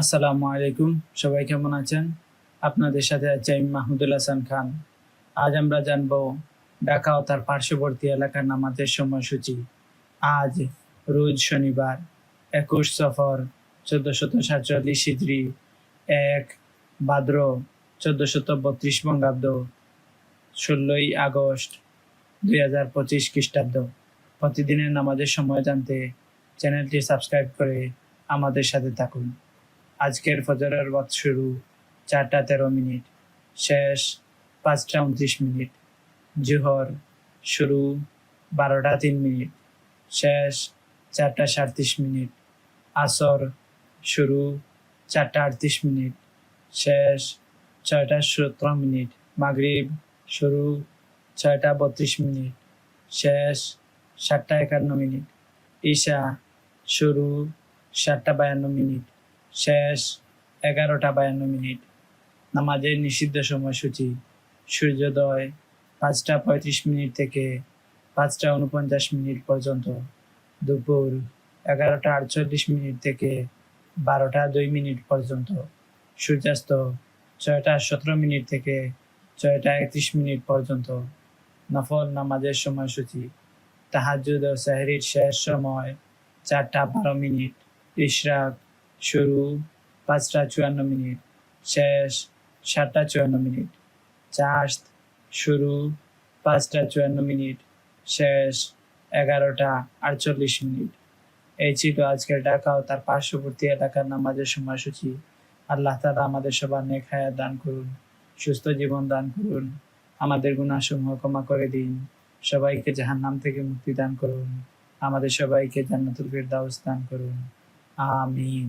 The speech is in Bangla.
আসসালামু আলাইকুম, সবাই কেমন আছেন? আপনাদের সাথে আছে আমি মাহমুদুল হাসান খান। আজ আমরা জানব ঢাকা ও তার পার্শ্ববর্তী এলাকার নামাজের সময়সূচি। আজ, রোজ শনিবার, একুশ সফর, চোদ্দশত সাতচল্লিশ সিদ্রি এক, ভাদ্র, চোদ্দশত বত্রিশ বঙ্গাব্দ, ষোলোই আগস্ট, দুই হাজার পঁচিশ খ্রিস্টাব্দ। প্রতিদিনের নামাজের সময় জানতে চ্যানেলটি সাবস্ক্রাইব করে আমাদের সাথে থাকুন। আজকের ফজরের ওয়াত শুরু চারটা তেরো মিনিট, শেষ পাঁচটা উনত্রিশ মিনিট, জুহর শুরু বারোটা তিন মিনিট, শেষ চারটা সাঁত্রিশ মিনিট, আসর শুরু চারটা আটত্রিশ মিনিট, শেষ ছয়টা সতেরো মিনিট, মাগরিব শুরু ছয়টা বত্রিশ মিনিট, শেষ সাতটা একান্ন মিনিট, ঈশা শুরু সাতটা বায়ান্ন মিনিট শেষ এগারোটা বায়ান্ন মিনিট। নামাজের নিষিদ্ধ সময়সূচি, সূর্যোদয় পাঁচটা পঁয়ত্রিশ মিনিট থেকে পাঁচটা উনপঞ্চাশ মিনিট পর্যন্ত। দুপুর এগারোটা আটচল্লিশ মিনিট থেকে বারোটা দুই মিনিট পর্যন্ত। সূর্যাস্ত ছয়টা সতেরো মিনিট থেকে ছয়টা একত্রিশ মিনিট পর্যন্ত। নফল নামাজের সময়সূচি তাহাজুদ ও সাহরির শেষ সময় চারটা বারো মিনিট। ইশরাক শুরু পাঁচটা চুয়ান্ন মিনিট, শেষ সাতটা চুয়ান্ন মিনিট চাষ শুরু পাঁচটা চুয়ান্ন মিনিট, শেষ এগারোটা আটচল্লিশ মিনিট। এই ছিল আজকের ঢাকা ও তার পার্শ্ববর্তী এলাকার নামাজের সময়সূচি। আল্লাহ তালা আমাদের সবার নেক হায়াত দান করুন, সুস্থ জীবন দান করুন, আমাদের গুণাসমূহ ক্ষমা করে দিন। সবাইকে জাহান্নাম থেকে মুক্তি দান করুন, আমাদের সবাইকে জান্নাতুল ফিরদাউস দান করুন। আমিন।